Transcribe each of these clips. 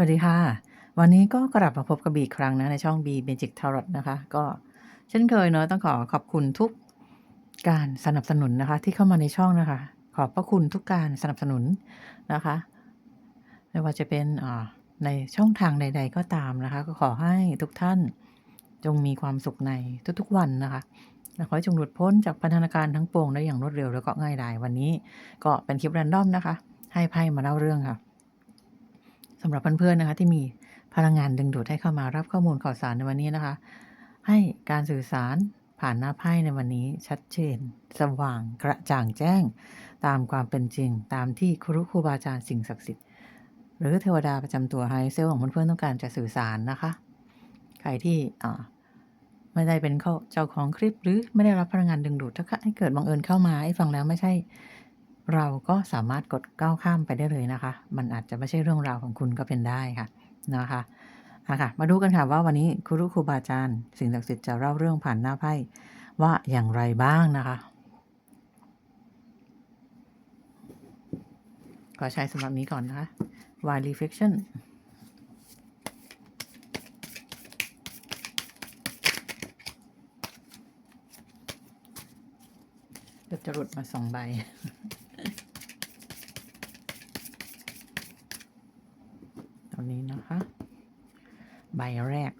สวัสดีค่ะ วันนี้ก็กลับมาพบกับบีอีกครั้งนะ ในช่อง B Magic Tarot นะคะ ก็เช่นเคยเนาะต้องขอขอบคุณทุกการสนับสนุนนะคะ ที่เข้ามาในช่องนะคะ ขอบพระคุณทุกการสนับสนุนนะคะไม่ว่าจะเป็นอ่าในช่องทางใด ๆ ก็ตามนะคะ ก็ขอให้ทุกท่านจงมีความสุขในทุกๆวันนะคะและขอให้จงหลุดพ้นจากพันธนาการทั้งปวงได้อย่างรวดเร็วแล้วก็ง่ายดายวันนี้ ก็เป็นคลิปแรนดอมนะคะ ให้ไพ่มาเล่าเรื่องค่ะ สำหรับเพื่อนๆนะคะ ที่มีพลังงานดึงดูดให้เข้ามารับข้อมูลข่าวสารในวันนี้นะคะ ให้การสื่อสารผ่านหน้าไพ่ในวันนี้ชัดเจน สว่างกระจ่างแจ้ง ตามความเป็นจริง ตามที่ครูครูบาอาจารย์สิ่งศักดิ์สิทธิ์หรือเทวดาประจำตัวไฮเซลของเพื่อนๆต้องการจะสื่อสารนะคะ ใครที่อ่าไม่ได้เป็นเข้าเจ้าของคลิปหรือไม่ได้รับพลังงานดึงดูดถ้าให้เกิดบังเอิญเข้ามาให้ฟังแล้วไม่ใช่ เราก็สามารถกดก้าวข้ามไปได้เลยนะคะ มันอาจจะไม่ใช่เรื่องราวของคุณก็เป็นได้ค่ะนะคะอะค่ะ มาดูกันค่ะว่าวันนี้ครูครูบาอาจารย์ สิ่งศักดิ์สิทธิ์จะเล่าเรื่องผ่านหน้าไพ่ว่าอย่างไรบ้างนะคะ ขอใช้สำหรับนี้ก่อนนะคะ why reflection เดี๋ยวจะหลุดมาสองใบ นี้นะคะ ใบแรก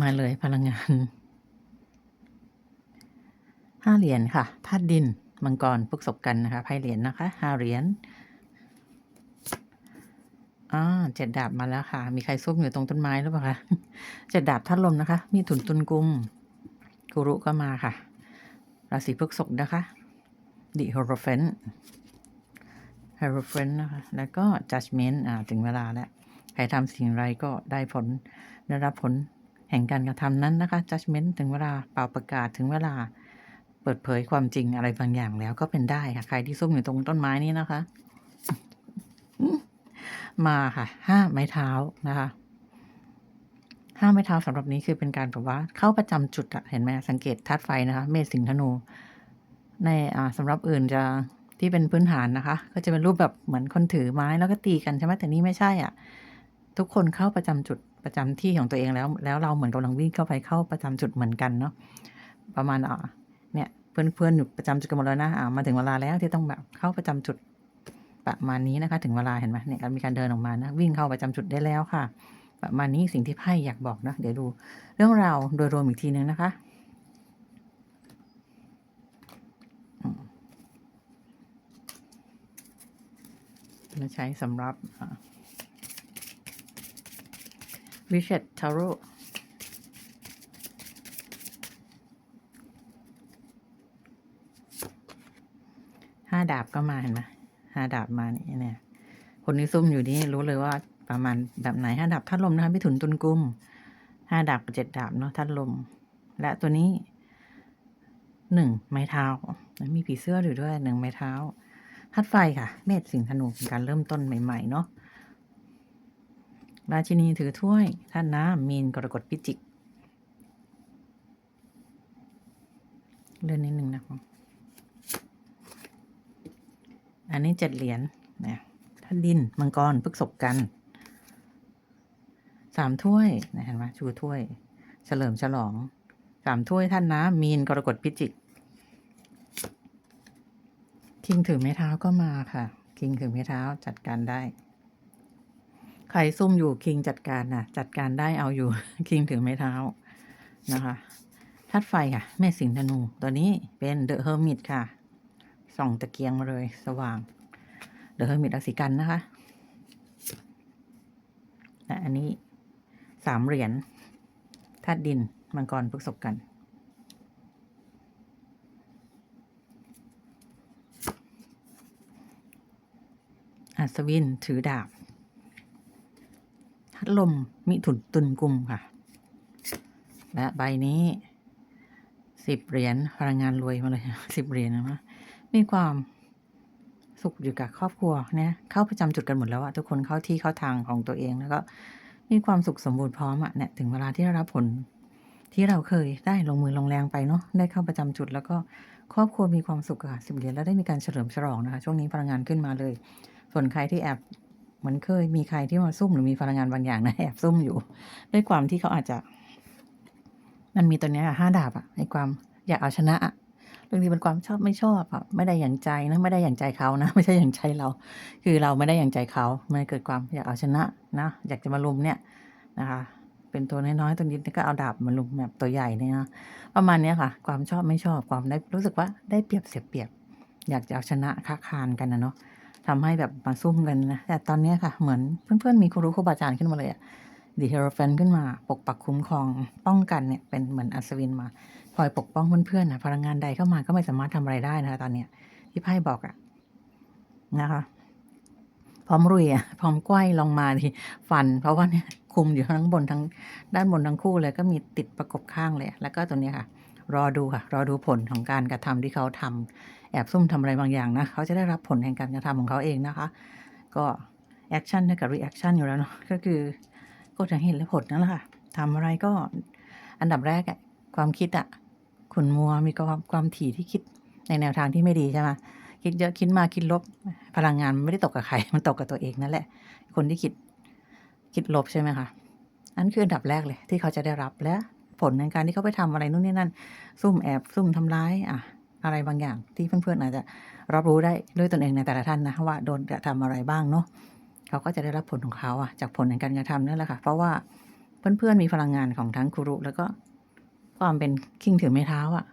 มาเลยพลังงานห้าเหรียญค่ะธาตุดิน มังกรพฤกษบกันนะคะไพ่เหรียญนะคะห้าเหรียญอ่าเจ็ดดาบมาแล้วค่ะ มีใครซุกอยู่ตรงต้นไม้หรือเปล่าคะเจ็ดดาบธาตุลมนะคะ มีถุนตุนกุมกุรุก็มาค่ะราศีพฤกษบนะคะดิโฮโรเฟน h e r o p h a n นะคะ แล้วก็ judgment อ่าถึงเวลาแล้ว ใครทำสิ่งไรก็ได้ผล ได้รับผลแห่งการกระทำนั้นนะคะ judgment ถึงเวลาเป่าประกาศถึงเวลา เปิดเผยความจริงอะไรบางอย่างแล้วก็เป็นได้ค่ะ ใครที่ซุ่มอยู่ตรงต้นไม้นี้นะคะ มาค่ะ ห้าไม้เท้านะคะห้าไม้เท้าสำหรับนี้คือเป็นการแบบว่าเข้าประจำจุดอะเห็นไหมสังเกตธาตุไฟนะคะ เมษสิงห์ธนู ในอ่าสำหรับอื่นจะ ที่เป็นพื้นฐานนะคะ ก็จะเป็นรูปแบบเหมือนคนถือไม้แล้วก็ตีกันใช่ไหมแต่นี่ไม่ใช่อะ ทุกคนเข้าประจำจุดประจำที่ของตัวเองแล้ว แล้วเราเหมือนกำลังวิ่งเข้าไปเข้าประจำจุดเหมือนกันเนาะประมาณอ่าเนี่ยเพื่อนเพื่อนอยู่ประจำจุดกันหมดแล้วนะอ่ามาถึงเวลาแล้วที่ต้องแบบเข้าประจำจุดประมาณนี้นะคะ ถึงเวลาเห็นไหมเนี่ยมีการเดินออกมานะวิ่งเข้าประจำจุดได้แล้วค่ะ ประมาณนี้สิ่งที่ไพ่อยากบอกนะเดี๋ยวดู เรื่องราวโดยรวมอีกทีนึงนะคะ มาใช้สำหรับวิเชตทาโร่ห้าดาบก็มาเห็นไหมห้าดาบมานี่เนี่ย คนที่ซุ่มอยู่นี่รู้เลยว่าประมาณแบบไหนห้าดาบทัดลมนะคะพี่ถุนตุนกุมห้าดาบกับเจ็ดดาบเนาะทัดลม และตัวนี้หนึ่งไม้เท้า มีผีเสื้ออยู่ด้วยหนึ่งไม้เท้า ธาตุไฟค่ะ เมษสิงห์ธนูเป็นการเริ่มต้นใหม่ ๆ เนาะราชินีถือถ้วยธาตุน้ำมีนกรกฎพิจิก เลื่อนนิดนึงนะคะอันนี้เจ็ดเหรียญนะธาตุดิน มังกรพฤกษบกันสามถ้วยนะเห็นไหมชูถ้วย เฉลิมฉลองสามถ้วยท่านน้ำมีนกรกฎพิจิก คิงถือไม้เท้าก็มาค่ะ คิงถือไม้เท้าจัดการได้ ใครซุ่มอยู่คิงจัดการน่ะจัดการได้เอาอยู่ คิงถือไม้เท้านะคะธาตุไฟค่ะ แม่สิงห์ธนู ตัวนี้เป็นเดอะเฮอร์มิตค่ะส่องตะเกียงมาเลยสว่าง เดอะเฮอร์มิตราศีกันนะคะและอันนี้สามเหรียญธาตุดินมังกรพฤกษบกัน อัศวินถือดาบทัดลมมิถุนตุนกุมค่ะ และใบนี้สิบเหรียญพลังงานรวยมาเลยสิบเหรียญนะมีความสุขอยู่กับครอบครัวเนี่ยเข้าประจำจุดกันหมดแล้วอะทุกคนเข้าที่เข้าทางของตัวเองแล้วก็มีความสุขสมบูรณ์พร้อมอะเนี่ยถึงเวลาที่ได้รับผลที่เราเคยได้ลงมือลงแรงไปเนาะได้เข้าประจำจุด แล้วก็ครอบครัวมีความสุขค่ะสิบเหรียญแล้วได้มีการเฉลิมฉลองนะคะ ช่วงนี้พลังงานขึ้นมาเลย ส่วนใครที่แอบเหมือนเคยมีใครที่มาซุ่มหรือมีพลังงานบางอย่างนะแอบซุ่มอยู่ ด้วยความที่เขาอาจจะ มันมีตัวเนี้ยอะห้าดาบอะในความอยากเอาชนะอะเรื่องนี้เป็นความชอบไม่ชอบอะไม่ได้อย่างใจนะไม่ได้อย่างใจเขานะ ไม่ใช่อย่างใจเรา คือเราไม่ได้อย่างใจเขามันเกิดความอยากเอาชนะนะอยากจะมาลุมเนี่ยนะคะ เป็นตัวน้อยๆตัวนี้ก็เอาดาบมาลุมแบบตัวใหญ่เนี่ยนะประมาณนี้ค่ะ ความชอบไม่ชอบความได้รู้สึกว่าได้เปรียบเสียเปรียบ อยากจะเอาชนะค้าคานกันนะเนาะ ทำให้แบบมาซุ่มกันนะ แต่ตอนนี้ค่ะ เหมือนเพื่อนๆ มีครูรู้ครูบาอาจารย์ขึ้นมาเลยอะดีเฮโรแฟนขึ้นมาปกปักคุ้มครองป้องกันเนี่ยเป็นเหมือนอัศวินมาคอยปกป้องเพื่อนๆนะพลังงานใดเข้ามาก็ไม่สามารถทำอะไรได้นะคะตอนเนี้ยที่ไพ่บอกอะนะคะ พร้อมรุยอะพร้อมไกว้ลงมาทีฟัน เพราะว่าเนี่ยคุมอยู่ทั้งบนทั้งด้านบนทั้งคู่เลยก็มีติดประกบข้างเลย แล้วก็ตัวเนี้ยค่ะ รอดูค่ะ รอดูผลของการกระทำที่เขาทำ แอบซุ่มทำอะไรบางอย่างนะเขาจะได้รับผลแห่งการกระทำของเขาเองนะคะ ก็แอคชั่นเท่ากับรีแอคชั่นอยู่แล้วเนาะก็คือกฎแห่งเหตุและผลนั่นแหละค่ะทำอะไรก็อันดับแรกอะความคิดอะขุนมัวมีความความถี่ที่คิดในแนวทางที่ไม่ดีใช่ไหมคิดเยอะคิดมาคิดลบพลังงานมันไม่ได้ตกกับใครมันตกกับตัวเองนั่นแหละ คนที่คิดคิดลบใช่ไหมคะอันคืออันดับแรกเลยที่เขาจะได้รับและผลในการที่เขาไปทำอะไรนู่นนี่นั่น ซุ่มแอบซุ่มทำร้ายอะ อะไรบางอย่างที่เพื่อนๆอาจจะรับรู้ได้ด้วยตนเองในแต่ละท่านนะว่าโดนกระทำอะไรบ้างเนาะเขาก็จะได้รับผลของเขาอะจากผลในการกระทำนั่นแหละค่ะ เพราะว่าเพื่อนๆมีพลังงานของทั้งครูรุแล้วก็ความเป็นคิงถือไม้เท้าอะ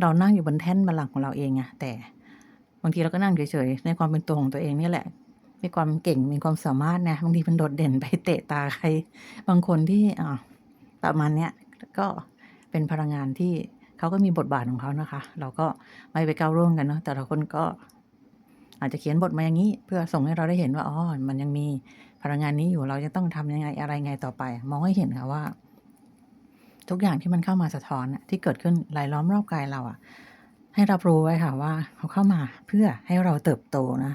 เรานั่งอยู่บนแท่นบัลลังก์ของเราเองอะแต่บางทีเราก็นั่งเฉยๆในความเป็นตัวของตัวเองนี่แหละ มีความเก่งมีความสามารถนะบางทีมันโดดเด่นไปเตะตาใคร บางคนที่อ่าประมาณเนี้ยก็เป็นพลังงานที่ เขาก็มีบทบาทของเขานะคะ เราก็ไม่ไปก้าวร่วงกันเนาะแต่ละคนก็อาจจะเขียนบทมาอย่างนี้ เพื่อส่งให้เราได้เห็นว่าอ๋อมันยังมีพลังงานนี้อยู่เราจะต้องทำยังไงอะไรไงต่อไป มองให้เห็นค่ะว่า ทุกอย่างที่มันเข้ามาสะท้อนที่เกิดขึ้นรายล้อมรอบกายเราอะให้รับรู้ไว้ค่ะว่าเขาเข้ามาเพื่อให้เราเติบโตนะ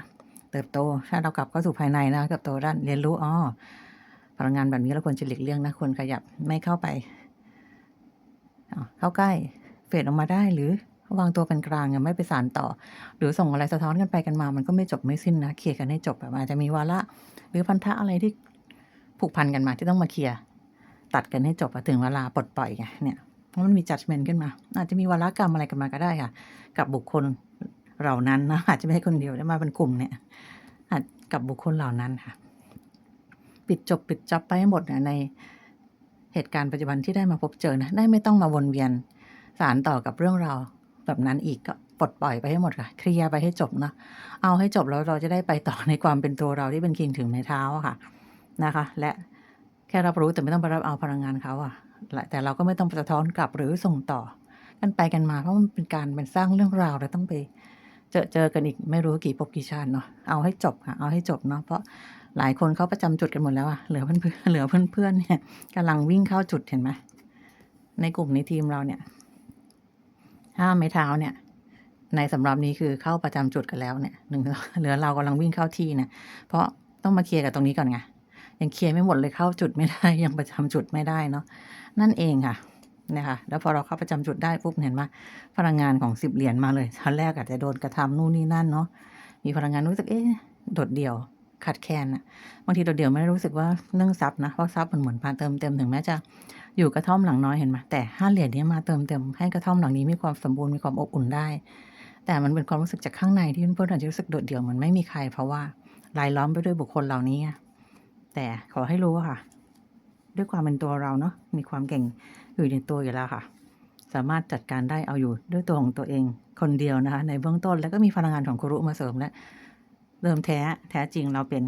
เติบโตถ้าเรากลับเข้าสู่ภายในนะเติบโตด้านเรียนรู้อ๋อพลังงานแบบนี้เราควรจะหลีกเลี่ยงนะควรขยับไม่เข้าไปเข้าใกล้ เฟดออกมาได้หรือวางตัวเป็นกลางย่าไม่ไปสานต่อ หรือส่งอะไรสะท้อนกันไปกันมา มันก็ไม่จบไม่สิ้นนะเคลียร์กันให้จบแบบอาจจะมีวาระหรือพันธะอะไรที่ผูกพันกันมาที่ต้องมาเคลียร์ตัดกันให้จบถึงเวลาปลดปล่อยไงเนี่ยเพราะมันมี judgment ขึ้นมา อาจจะมีวาระกรรมอะไรกันมาก็ได้ค่ะ กับบุคคลเหล่านั้นนะอาจจะไม่ใช่คนเดียวได้มาเป็นกลุ่มเนี่ยอาจกับบุคคลเหล่านั้นค่ะ ปิดจบปิดจ็อบไปให้หมดในเหตุการณ์ปัจจุบันที่ได้มาพบเจอนะได้ไม่ต้องมาวนเวียน สารต่อกับเรื่องราวแบบนั้นอีกก็ปลดปล่อยไปให้หมดค่ะ เคลียร์ไปให้จบเนาะเอาให้จบแล้วเราจะได้ไปต่อในความเป็นตัวเราที่เป็นคิงถึงในเท้าค่ะนะคะ และแค่รับรู้แต่ไม่ต้องไปรับเอาพลังงานเขาอะและแต่เราก็ไม่ต้องไปสะท้อนกลับหรือส่งต่อ กันไปกันมาเพราะมันเป็นการเป็นสร้างเรื่องราวเราต้องไปเจอเจอกันอีกไม่รู้กี่ภพกี่ชาติเนาะเอาให้จบค่ะเอาให้จบเนาะเพราะหลายคนเขาประจำจุดกันหมดแล้วอะเหลือเพื่อนเหลือเพื่อนๆเนี่ยกำลังวิ่งเข้าจุดเห็นไหมในกลุ่มในทีมเราเนี่ย ห้าไม้เท้าเนี่ย ในสำหรับนี้คือเข้าประจำจุดกันแล้วเนี่ยหนึ่งเหลือเรากำลังวิ่งเข้าที่เนี่ยเพราะต้องมาเคลียร์กับตรงนี้ก่อนไงยังเคลียร์ไม่หมดเลยเข้าจุดไม่ได้ยังประจำจุดไม่ได้เนาะนั่นเองค่ะนะคะแล้วพอเราเข้าประจำจุดได้ปุ๊บเห็นไหมพลังงานของสิบเหรียญมาเลยชั้นแรกอาจจะโดนกระทำนู่นนี่นั่นเนาะมีพลังงานรู้สึกเอ๊ะโดดเดี่ยวขาดแคลนอะบางทีโดดเดี่ยวไม่ได้รู้สึกว่าเรื่องทรัพย์นะเพราะทรัพย์มันเหมือนพาเติมเต็มถึงแม้จะ อยู่กระท่อมหลังน้อยเห็นไหมแต่ห้าเหรียญนี้มาเติมเต็มให้กระท่อมหลังนี้มีความสมบูรณ์มีความอบอุ่นได้ แต่มันเป็นความรู้สึกจากข้างในที่เพื่อนๆอาจจะรู้สึกโดดเดี่ยวเหมือนไม่มีใคร เพราะว่ารายล้อมไปด้วยบุคคลเหล่านี้ แต่ขอให้รู้ค่ะ ด้วยความเป็นตัวเราเนาะมีความเก่งอยู่ในตัวอยู่แล้วค่ะ สามารถจัดการได้เอาอยู่ด้วยตัวของตัวเองคนเดียวนะคะในเบื้องต้นแล้วก็มีพลังงานของครุมาเสริมและเริ่มแท้แท้จริงเราเป็น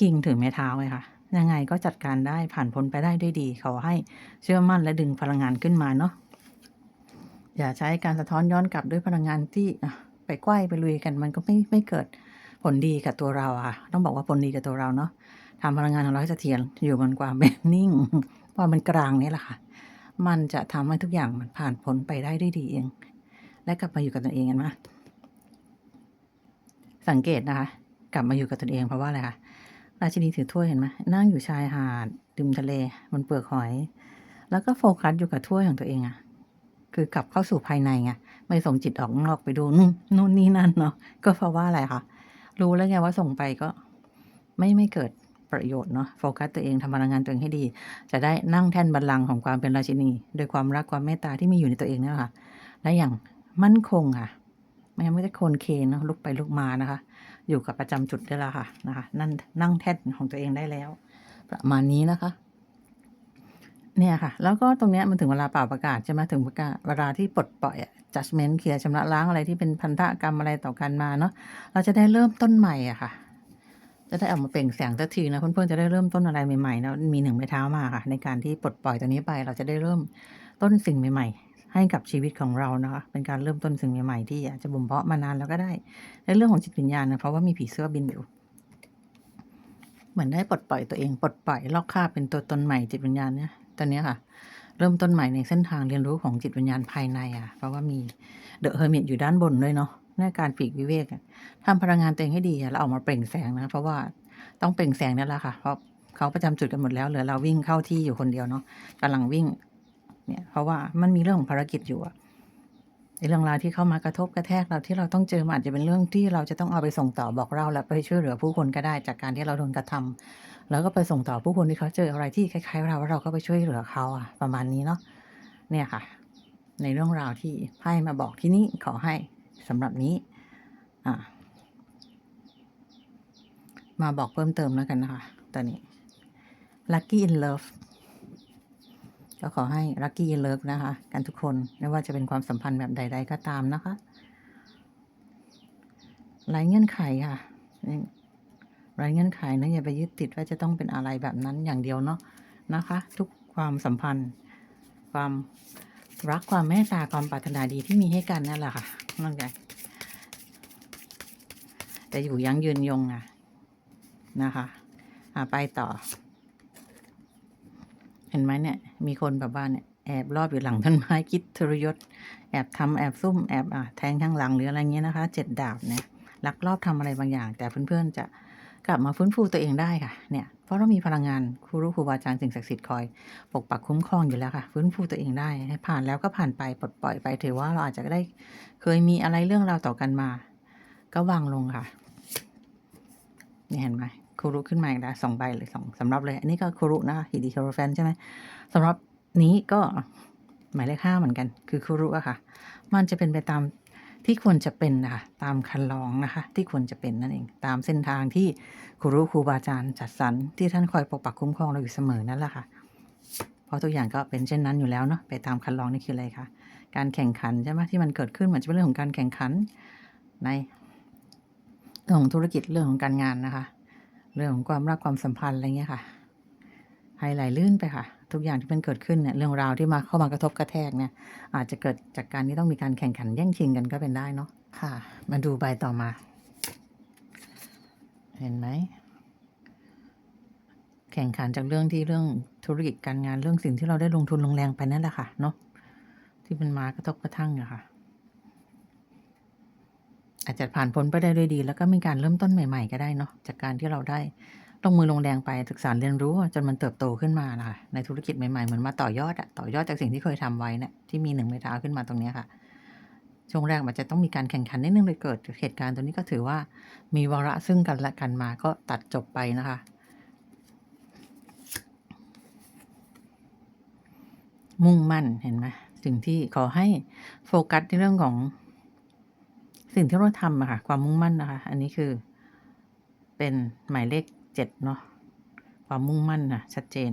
กิ่งถึงแม่เท้าเลยค่ะ ยังไงก็จัดการได้ผ่านพ้นไปได้ด้วยดี ขอให้เชื่อมั่นและดึงพลังงานขึ้นมาเนาะอย่าใช้การสะท้อนย้อนกลับด้วยพลังงานที่ไปไกว้ไปลุยกันมันก็ไม่ไม่เกิดผลดีกับตัวเราอะค่ะ ต้องบอกว่าผลดีกับตัวเราเนาะทำพลังงานของเราให้เสถียรอยู่บนความแบบนิ่งความเป็นกลางนี่แหละค่ะ มันจะทำให้ทุกอย่างมันผ่านพ้นไปได้ด้วยดีเอง และกลับมาอยู่กับตนเองกันมาสังเกตนะคะ กลับมาอยู่กับตนเองเพราะว่าอะไรคะ ราชินีถือถ้วยเห็นไหมนั่งอยู่ชายหาดริมทะเลบนเปลือกหอย แล้วก็โฟกัสอยู่กับถ้วยของตัวเองอะคือกลับเข้าสู่ภายในไงไม่ส่งจิตออกนอกไปดูนู่นนู่นนี่นั่นเนาะก็เพราะว่าอะไรคะรู้แล้วไงว่าส่งไปก็ ไม่ไม่เกิดประโยชน์เนาะโฟกัสตัวเองทำพลังงานตัวเองให้ดี จะได้นั่งแท่นบัลลังก์ของความเป็นราชินีโดยความรักความเมตตาที่มีอยู่ในตัวเองนี่แหละค่ะและอย่างมั่นคงค่ะไม่งั้นไม่ได้โคนเคนเนะลุกไปลุกมานะคะ อยู่กับประจำจุดได้แล้วค่ะนะคะนั่นนั่งแท่นของตัวเองได้แล้ว ประมาณนี้นะคะ เนี่ยค่ะ แล้วก็ตรงเนี้ยมันถึงเวลาเป่าประกาศใช่ไหมถึงประกาศเวลาที่ปลดปล่อยอะ judgment เคลียร์ชำระล้างอะไรที่เป็นพันธกรรมอะไรต่อกันมาเนาะเราจะได้เริ่มต้นใหม่อะค่ะจะได้ออกมาเปล่งแสงสักทีนะเพื่อนๆจะได้เริ่มต้นอะไรใหม่ๆนะมีหนึ่งไม้เท้ามาค่ะ ในการที่ปลดปล่อยตัวนี้ไป เราจะได้เริ่มต้นสิ่งใหม่ ๆ ให้กับชีวิตของเรานะคะเป็นการเริ่มต้นสิ่งใหม่ๆที่อาจจะบ่มเพาะมานานแล้วก็ได้ ในเรื่องของจิตวิญญาณนะเพราะว่ามีผีเสื้อบินอยู่ เหมือนได้ปลดปล่อยตัวเองปลดปล่อยลอกคาบเป็นตัวตนใหม่จิตวิญญาณเนี่ยตอนนี้ค่ะ เริ่มต้นใหม่ในเส้นทางเรียนรู้ของจิตวิญญาณภายในอะ เพราะว่ามีเดอะเฮอร์มิตอยู่ด้านบนด้วยเนาะในการปีกวิเวกอะทำพลังงานตัวเองให้ดีแล้วออกมาเปล่งแสงนะ เพราะว่าต้องเปล่งแสงนั่นแหละค่ะเพราะเขาประจำจุดกันหมดแล้วเหลือเราวิ่งเข้าที่อยู่คนเดียวเนาะกำลังวิ่ง เนี่ยเพราะว่ามันมีเรื่องของภารกิจอยู่อะในเรื่องราวที่เข้ามากระทบกระแทกเราที่เราต้องเจอมันอาจจะเป็นเรื่องที่เราจะต้องเอาไปส่งต่อบอกเราและไปช่วยเหลือผู้คนก็ได้จากการที่เราโดนกระทำแล้วก็ไปส่งต่อผู้คนที่เขาเจออะไรที่คล้ายๆเราเราก็ไปช่วยเหลือเขาอะประมาณนี้เนาะเนี่ยค่ะ ในเรื่องราวที่ไพ่มาบอกที่นี่ขอให้สำหรับนี้อ่ามาบอกเพิ่มเติมแล้วกันนะคะตอนนี้ lucky in love ก็ขอให้ lucky in love นะคะ กันทุกคนไม่ว่าจะเป็นความสัมพันธ์แบบใด ๆ ก็ตามนะคะไร้เงื่อนไขค่ะไร้เงื่อนไขนะอย่าไปยึดติดว่าจะต้องเป็นอะไรแบบนั้นอย่างเดียวเนาะนะคะ ทุกความสัมพันธ์ ความรักความเมตตาความปรารถนาดีที่มีให้กันนั่นแหละค่ะนั่นไงแต่อยู่ยั้งยืนยงอะนะคะอะไปต่อ เห็นไหมเนี่ย มีคนแบบว่าเนี่ยแอบรอบอยู่หลังต้นไม้คิดทรยศ แอบทำแอบซุ่มแอบอะแทงข้างหลังหรืออะไรเงี้ยนะคะเจ็ดดาบเนี่ยลักลอบทำอะไรบางอย่าง แต่เพื่อนๆจะกลับมาฟื้นฟูตัวเองได้ค่ะเนี่ยเพราะเรามีพลังงานครูรู้ครูบาอาจารย์สิ่งศักดิ์สิทธิ์คอย ปกปักคุ้มครองอยู่แล้วค่ะ ฟื้นฟูตัวเองได้ ผ่านแล้วก็ผ่านไปปลดปล่อยไปถือว่าเราอาจจะได้เคยมีอะไรเรื่องราวต่อกันมา ก็วางลงค่ะนี่เห็นไหม ครูรุขึ้นมาอีกแล้วสองใบเลยสองสำรับเลย อันนี้ก็ครูรุนะคะฮิดีคาร์แฟนใช่ไหมสำหรับนี้ก็หมายเลขห้าเหมือนกัน คือครูรุอะค่ะ มันจะเป็นไปตามที่ควรจะเป็นนะคะตามคันลองนะคะ ที่ควรจะเป็นนั่นเอง ตามเส้นทางที่ครูรุครูบาอาจารย์จัดสรรที่ท่านคอยปกปักคุ้มครองเราอยู่เสมอนั่นแหละค่ะ เพราะทุกอย่างก็เป็นเช่นนั้นอยู่แล้วเนาะไปตามคันลองนี่คืออะไรคะการแข่งขันใช่ไหมที่มันเกิดขึ้นเหมือนจะเป็นเรื่องของการแข่งขันในเรื่องของธุรกิจเรื่องของการงานนะคะ เรื่องของความรักความสัมพันธ์อะไรเงี้ยค่ะให้ไหลลื่นไปค่ะ ทุกอย่างที่มันเกิดขึ้นเนี่ยเรื่องราวที่มาเข้ามากระทบกระแทกเนี่ย อาจจะเกิดจากการที่ต้องมีการแข่งขันแย่งชิงกันก็เป็นได้เนาะค่ะ มาดูใบต่อมา เห็นไหมแข่งขันจากเรื่องที่เรื่องธุรกิจการงานเรื่องสิ่งที่เราได้ลงทุนลงแรงไปนั่นแหละค่ะเนาะที่มันมากระทบกระทั่งอะค่ะ อาจจะผ่านพ้นไปได้ด้วยดี แล้วก็มีการเริ่มต้นใหม่ ๆ ก็ได้เนาะจากการที่เราได้ลงมือลงแรงไปศึกษาเรียนรู้จนมันเติบโตขึ้นมานะคะในธุรกิจใหม่ๆเหมือนมาต่อยอดอะต่อยอดจากสิ่งที่เคยทำไว้เนี่ยที่มีหนึ่งไม้เท้าขึ้นมาตรงนี้ค่ะช่วงแรกมันจะต้องมีการแข่งขันนิดนึงเลยเกิดเหตุการณ์ตัวนี้ก็ถือว่ามีวาระซึ่งกันและกันมาก็ตัดจบไปนะคะ มุ่งมั่นเห็นไหมสิ่งที่ขอให้โฟกัสในเรื่องของ สิ่งที่เราทำอะค่ะ ความมุ่งมั่นนะคะ อันนี้คือเป็นหมายเลขเจ็ดเนาะความมุ่งมั่นนะชัดเจน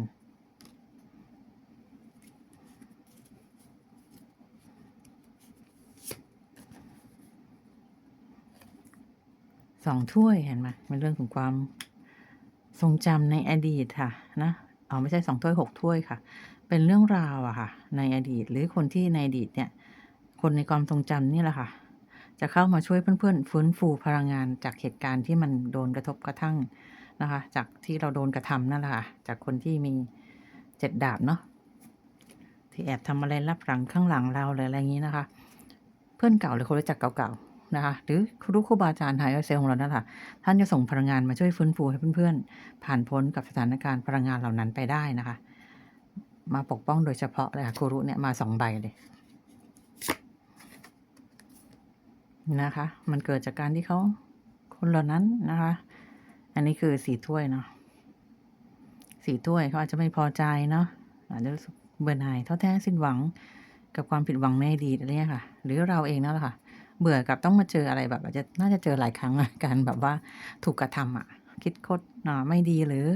สองถ้วยเห็นไหมเป็นเรื่องของความทรงจำในอดีตค่ะนะเอ๋อไม่ใช่สองถ้วยหกถ้วยค่ะ เป็นเรื่องราวอะค่ะ ในอดีตหรือคนที่ในอดีตเนี่ย คนในความทรงจำนี่แหละค่ะ จะเข้ามาช่วยเพื่อนๆฟื้นฟูพลังงานจากเหตุการณ์ที่มันโดนกระทบกระทั่งนะคะ จากที่เราโดนกระทำนั่นแหละค่ะจากคนที่มีเจ็ดดาบเนาะที่แอบทำอะไรลับหลังข้างหลังเราหรืออะไรอย่างนี้นะคะ เพื่อนเก่าหรือคนรู้จักเก่าๆนะคะ หรือครูครูบาอาจารย์ไฮเซลของเรานั่นแหละท่านจะส่งพลังงานมาช่วยฟื้นฟูให้เพื่อนๆ ผ่านพ้นกับสถานการณ์พลังงานเหล่านั้นไปได้นะคะ มาปกป้องโดยเฉพาะเลยค่ะครูรุเนี่ยมาสองใบเลย นะคะ มันเกิดจากการที่เขาคนเหล่านั้นนะคะ อันนี้คือสีถ้วยเนาะสีถ้วยเขาอาจจะไม่พอใจเนาะอาจจะรู้สึกเบื่อหน่ายท้อแท้สิ้นหวังกับความผิดหวังในอดีตอะไรเงี้ยค่ะ หรือเราเองนั่นแหละค่ะ เบื่อกับต้องมาเจออะไรแบบอาจจะน่าจะเจอหลายครั้งอะการแบบว่าถูกกระทำอะ คิดคดอ่าไม่ดีหรือ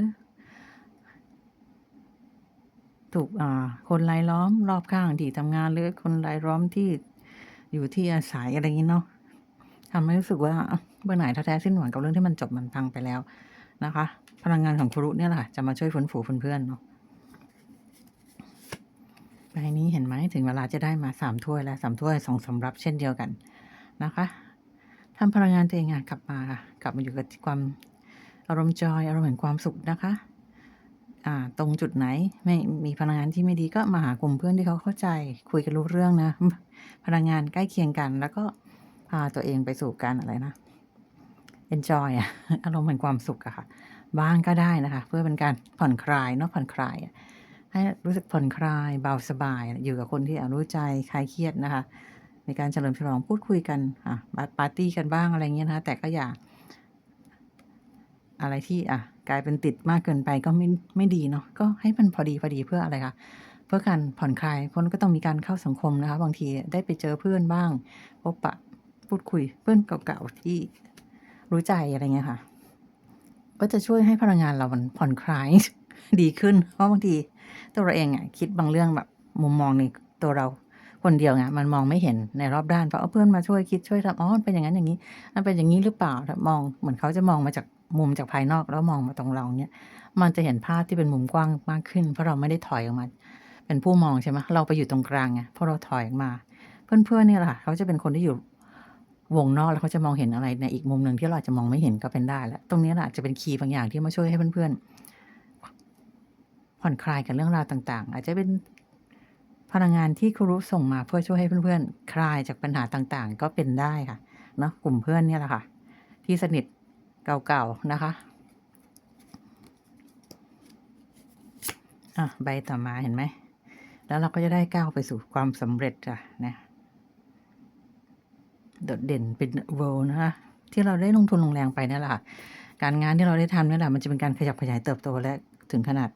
ถูกอ่าคนรายล้อมรอบข้างที่ทำงานหรือคนรายล้อมที่อยู่ที่อาศัยอะไรอย่างนี้เนาะ ทำให้รู้สึกว่าเบื่อหน่ายท้อแท้สิ้นหวังกับเรื่องที่มันจบมันพังไปแล้วนะคะ พลังงานของครุเนี่ยแหละค่ะจะมาช่วยฟื้นฟูเพื่อนๆเนาะใบนี้เห็นไหมถึงเวลาจะได้มาสามถ้วยแล้วสามถ้วยสองสำรับเช่นเดียวกันนะคะทำพลังงานตัวเองอะกลับมาค่ะกลับมาอยู่กับความอารมณ์จอยอารมณ์แห่งความสุขนะคะอ่าตรงจุดไหนไม่มีพลังงานที่ไม่ดีก็มาหากลุ่มเพื่อนที่เขาเข้าใจคุยกันรู้เรื่องนะ พลังงานใกล้เคียงกัน แล้วก็ พาตัวเองไปสู่การอะไรนะ enjoy อะอารมณ์แห่งความสุขอะค่ะ บ้างก็ได้นะคะ เพื่อเป็นการผ่อนคลายเนาะผ่อนคลายอะให้รู้สึกผ่อนคลายเบาสบาย อยู่กับคนที่อะรู้ใจคลายเครียดนะคะ ในการเฉลิมฉลองพูดคุยกันอะปาร์ตี้กันบ้างอะไรเงี้ยนะคะแต่ก็อย่าอะไรที่อะกลายเป็นติดมากเกินไปก็ไม่ไม่ดีเนาะก็ให้มันพอดีพอดีเพื่ออะไรคะเพื่อการผ่อนคลายคนก็ต้องมีการเข้าสังคมนะคะ บางทีได้ไปเจอเพื่อนบ้างพบปะ พูดคุยเพื่อนเก่าๆที่รู้ใจอะไรเงี้ยค่ะ ก็จะช่วยให้พลังงานเรามันผ่อนคลายดีขึ้น เพราะบางทีตัวเราเองอะคิดบางเรื่องแบบมุมมองในตัวเราคนเดียวไงมันมองไม่เห็นในรอบด้านเพราะเอาเพื่อนมาช่วยคิดช่วยทำอ๋อเป็นอย่างนั้นอย่างนี้มันเป็นอย่างนี้หรือเปล่ามองเหมือนเขาจะมองมาจากมุมจากภายนอกแล้วมองมาตรงเราเนี่ยมันจะเห็นภาพที่เป็นมุมกว้างมากขึ้น เพราะเราไม่ได้ถอยออกมา เป็นผู้มองใช่ไหมเราไปอยู่ตรงกลางไงเพราะเราถอยออกมา เพื่อนๆเนี่ยแหละเขาจะเป็นคนที่อยู่ วงนอกแล้วเขาจะมองเห็นอะไรในอีกมุมหนึ่งที่เราอาจจะมองไม่เห็นก็เป็นได้แล้วตรงนี้แหละจะเป็นคีย์บางอย่างที่มาช่วยให้เพื่อนๆผ่อนคลายกับเรื่องราวต่างๆ อาจจะเป็นพลังงานที่ครูรุส่งมาเพื่อช่วยให้เพื่อนๆ คลายจากปัญหาต่างๆ ก็เป็นได้ค่ะเนาะกลุ่มเพื่อนเนี่ยแหละค่ะ ที่สนิทเก่าๆนะคะอะใบต่อมาเห็นไหม แล้วเราก็จะได้ก้าวไปสู่ความสำเร็จจ้ะนะ โดดเด่นเป็นโวนะคะที่เราได้ลงทุนลงแรงไปนั่นแหละการงานที่เราได้ทำนี่แหละมันจะเป็นการขยับขยายเติบโตและถึงขนาด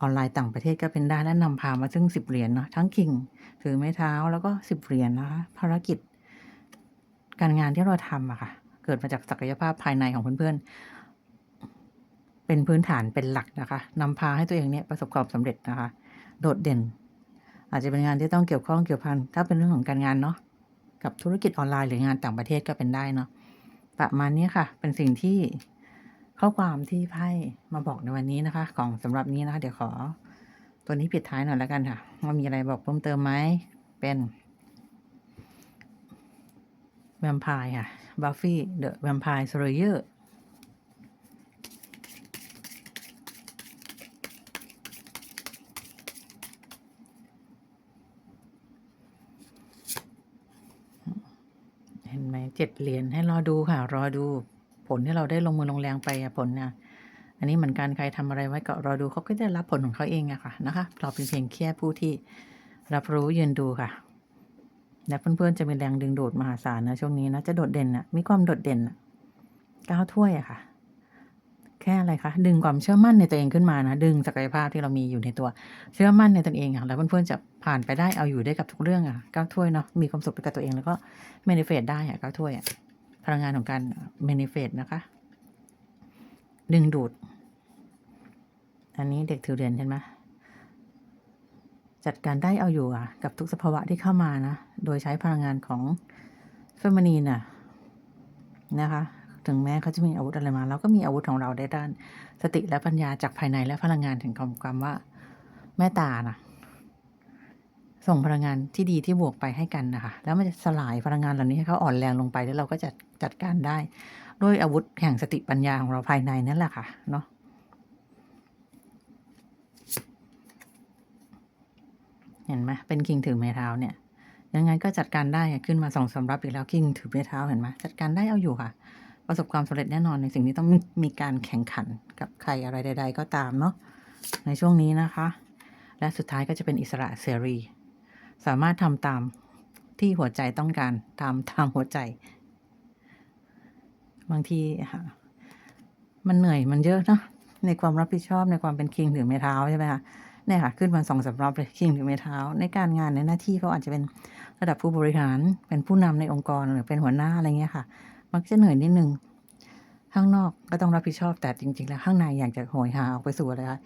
ออนไลน์ต่างประเทศก็เป็นได้และนำพามาซึ่งสิบเหรียญเนาะทั้งคิงถือไม้เท้าแล้วก็สิบเหรียญนะคะภารกิจ การงานที่เราทำอะค่ะ เกิดมาจากศักยภาพภายในของเพื่อนๆ เป็นพื้นฐานเป็นหลักนะคะนำพาให้ตัวเองเนี่ยประสบความสำเร็จนะคะ โดดเด่น อาจจะเป็นงานที่ต้องเกี่ยวข้องเกี่ยวพันถ้าเป็นเรื่องของการงานเนาะ กับธุรกิจออนไลน์หรืองานต่างประเทศก็เป็นได้เนาะประมาณนี้ค่ะ เป็นสิ่งที่ข้อความที่ไพ่มาบอกในวันนี้นะคะ ของสำหรับนี้นะคะ เดี๋ยวขอ ตัวนี้ปิดท้ายหน่อยแล้วกันค่ะว่ามีอะไรบอกเพิ่มเติมไหมเป็นแวมไพร์ค่ะบัฟฟี่เดอะแวมไพร์สโรเยอร์ เจ็ดเหรียญให้รอดูค่ะ รอดูผลที่เราได้ลงมือลงแรงไปอะผลเนี่ยอันนี้เหมือนกันใครทำอะไรไว้ก็รอดูเขาก็จะรับผลของเขาเองอะค่ะนะคะเราเป็นเพียงแค่ผู้ที่รับรู้ยืนดูค่ะและเพื่อนๆจะมีแรงดึงดูดมหาศาลนะช่วงนี้นะจะโดดเด่นนะมีความโดดเด่นนะก้าวถ้วยอะค่ะ แค่อะไรคะ ดึงความเชื่อมั่นในตัวเองขึ้นมานะ ดึงศักยภาพที่เรามีอยู่ในตัว เชื่อมั่นในตนเองค่ะแล้วเพื่อนๆจะผ่านไปได้เอาอยู่ได้กับทุกเรื่องอะก้าวถ้วยเนาะมีความสุขไปกับตัวเองแล้วก็เมนิเฟตได้อะก้าวถ้วยอะพลังงานของการเมนิเฟตนะคะ ดึงดูด อันนี้เด็กถือเหรียญเห็นไหมจัดการได้เอาอยู่อะ กับทุกสภาวะที่เข้ามานะ โดยใช้พลังงานของเฟมินีนน่ะนะคะ ถึงแม้เขาจะมีอาวุธอะไรมาเราก็มีอาวุธของเราได้ด้าน สติและปัญญาจากภายในและพลังงานถึงความความว่า แม่ตานะส่งพลังงานที่ดีที่บวกไปให้กันนะคะ แล้วมันจะสลายพลังงานเหล่านี้ให้เขาอ่อนแรงลงไปแล้วเราก็จะจัดการได้ ด้วยอาวุธแห่งสติปัญญาของเราภายในนั่นแหละค่ะเนาะเห็นไหมเป็นคิงถือไม้เท้าเนี่ย ยังไงก็จัดการได้ขึ้นมาสองสำรับอีกแล้วคิงถือไม้เท้าเห็นไหมจัดการได้เอาอยู่ค่ะ ประสบความสำเร็จแน่นอนในสิ่งที่ต้องมีการแข่งขันกับใครอะไรใด ๆ ก็ตามเนาะในช่วงนี้นะคะ และสุดท้ายก็จะเป็นอิสระเสรี สามารถทำตามที่หัวใจต้องการตามทางหัวใจ บางทีมันเหนื่อยมันเยอะเนาะในความรับผิดชอบในความเป็นคิงถือไม้เท้าใช่ไหมคะเนี่ยค่ะขึ้นมาสองสารอบเลยคิงถือไม้เท้า ในการงานในหน้าที่เขาอาจจะเป็นระดับผู้บริหารเป็นผู้นำในองค์กรหรือเป็นหัวหน้าอะไรเงี้ยค่ะ มักจะเหนื่อยนิดนึงข้างนอกก็ต้องรับผิดชอบแต่จริง ๆ แล้วข้างในอยากจะโหยหาออกไปสู่อะไรคะ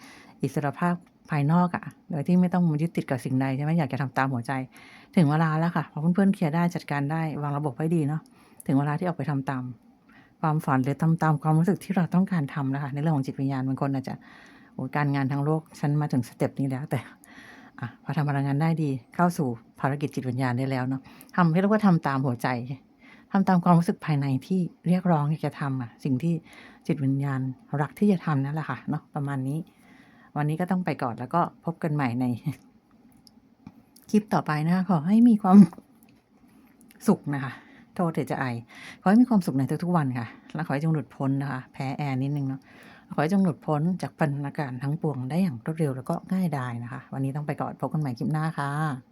อิสรภาพภายนอกอะโดยที่ไม่ต้องมายึดติดกับสิ่งใดใช่ไหมอยากจะทำตามหัวใจ ถึงเวลาแล้วค่ะพอเพื่อนๆเคลียร์ได้จัดการได้วางระบบไว้ดีเนาะถึงเวลาที่ออกไปทำตาม ความฝันหรือทำตามความรู้สึกที่เราต้องการทำนะคะในเรื่องของจิตวิญญาณบางคนอาจจะโอ้การงานทางโลกฉันมาถึงสเต็ปนี้แล้วแต่อพอทำพลังงานได้ดี เข้าสู่ภารกิจจิตวิญญาณได้แล้วเนาะทำให้เรียกว่าทำตามหัวใจ ทำตามความรู้สึกภายในที่เรียกร้องอยากจะทำอะ สิ่งที่จิตวิญญาณรักที่จะทำนั่นแหละค่ะเนาะประมาณนี้ วันนี้ก็ต้องไปก่อนแล้วก็พบกันใหม่ใน คลิปต่อไปนะคะขอให้มีความสุขนะคะ โทษเดี๋ยวจะไอขอให้มีความสุขในทุกๆวันค่ะ และขอให้จงหลุดพ้นนะคะ แพ้แอร์นิดนึงเนาะขอให้จงหลุดพ้นจากปัญหาการทั้งปวงได้อย่างรวดเร็วแล้วก็ง่ายดายนะคะ วันนี้ต้องไปก่อนพบกันใหม่คลิปหน้าค่ะ